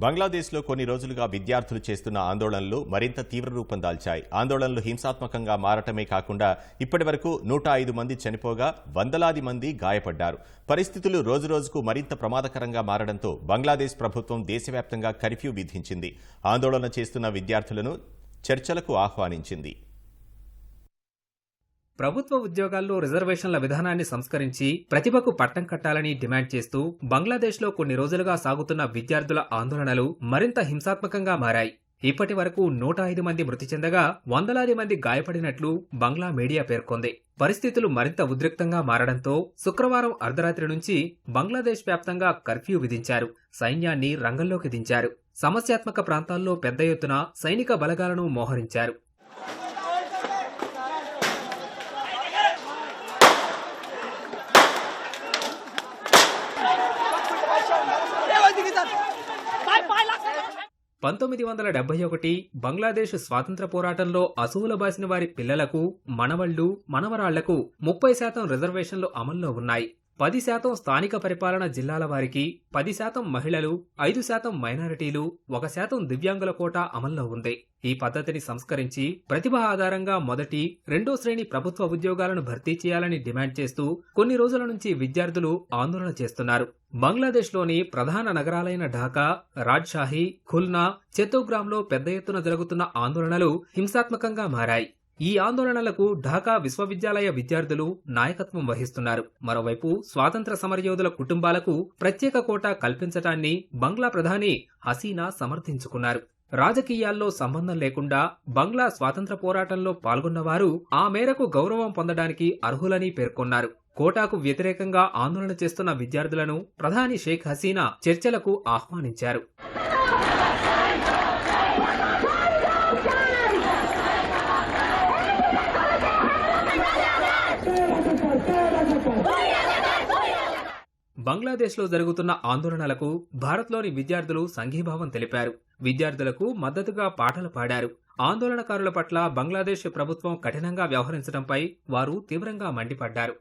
బంగ్లాదేశ్లో కొన్ని రోజులుగా విద్యార్థులు చేస్తున్న ఆందోళనలు మరింత తీవ్ర రూపం దాల్చాయి. ఆందోళనలు హింసాత్మకంగా మారటమే కాకుండా ఇప్పటి వరకు నూట ఐదు మంది చనిపోగా వందలాది మంది గాయపడ్డారు. పరిస్థితులు రోజురోజుకు మరింత ప్రమాదకరంగా మారడంతో బంగ్లాదేశ్ ప్రభుత్వం దేశవ్యాప్తంగా కర్ఫ్యూ విధించింది. ఆందోళన చేస్తున్న విద్యార్థులను చర్చలకు ఆహ్వానించింది. ప్రభుత్వ ఉద్యోగాల్లో రిజర్వేషన్ల విధానాన్ని సంస్కరించి ప్రతిభకు పట్టం కట్టాలని డిమాండ్ చేస్తూ బంగ్లాదేశ్లో కొన్ని రోజులుగా సాగుతున్న విద్యార్థుల ఆందోళనలు మరింత హింసాత్మకంగా మారాయి. ఇప్పటి వరకు నూట ఐదు మంది మృతి చెందగా వందలాది మంది గాయపడినట్లు బంగ్లా మీడియా పేర్కొంది. పరిస్థితులు మరింత ఉద్రిక్తంగా మారడంతో శుక్రవారం అర్ధరాత్రి నుంచి బంగ్లాదేశ్ వ్యాప్తంగా కర్ఫ్యూ విధించారు. సైన్యాన్ని రంగంలోకి దించారు. సమస్యాత్మక ప్రాంతాల్లో పెద్ద ఎత్తున సైనిక బలగాలను మోహరించారు. పంతొమ్మిది వందల డెబ్బై ఒకటి బంగ్లాదేశ్ స్వాతంత్ర పోరాటంలో అసువుల బాసిన వారి పిల్లలకు మనవళ్ళు మనవరాళ్ళకు ముప్పై శాతం రిజర్వేషన్లు అమల్లో ఉన్నాయి. పది శాతం స్థానిక పరిపాలన జిల్లాల వారికి పది శాతం మహిళలు ఐదు శాతం మైనారిటీలు ఒక శాతం దివ్యాంగుల కోటా అమల్లో ఉంది. ఈ పద్ధతిని సంస్కరించి ప్రతిభ ఆధారంగా మొదటి రెండో శ్రేణి ప్రభుత్వ ఉద్యోగాలను భర్తీ చేయాలని డిమాండ్ చేస్తూ కొన్ని రోజుల నుంచి విద్యార్థులు ఆందోళన చేస్తున్నారు. బంగ్లాదేశ్లోని ప్రధాన నగరాలైన ఢాకా రాజ్షాహి ఖుల్నా చెత్తోగ్రామ్లో పెద్ద ఎత్తున జరుగుతున్న ఆందోళనలు హింసాత్మకంగా మారాయి. ఈ ఆందోళనలకు ఢాకా విశ్వవిద్యాలయ విద్యార్థులు నాయకత్వం వహిస్తున్నారు. మరోవైపు స్వాతంత్ర సమరయోధుల కుటుంబాలకు ప్రత్యేక కోటా కల్పించటాన్ని బంగ్లా ప్రధాని హసీనా సమర్థించుకున్నారు. రాజకీయాల్లో సంబంధం లేకుండా బంగ్లా స్వాతంత్ర పోరాటంలో పాల్గొన్నవారు ఆ మేరకు గౌరవం పొందడానికి అర్హులని పేర్కొన్నారు. కోటాకు వ్యతిరేకంగా ఆందోళన చేస్తున్న విద్యార్థులను ప్రధాని షేక్ హసీనా చర్చలకు ఆహ్వానించారు. బంగ్లాదేశ్లో జరుగుతున్న ఆందోళనలకు భారత్లోని విద్యార్థులు సంఘీభావం తెలిపారు. విద్యార్థులకు మద్దతుగా పాటలు పాడారు. ఆందోళనకారుల పట్ల బంగ్లాదేశ్ ప్రభుత్వం కఠినంగా వ్యవహరించడంపై వారు తీవ్రంగా మండిపడ్డారు.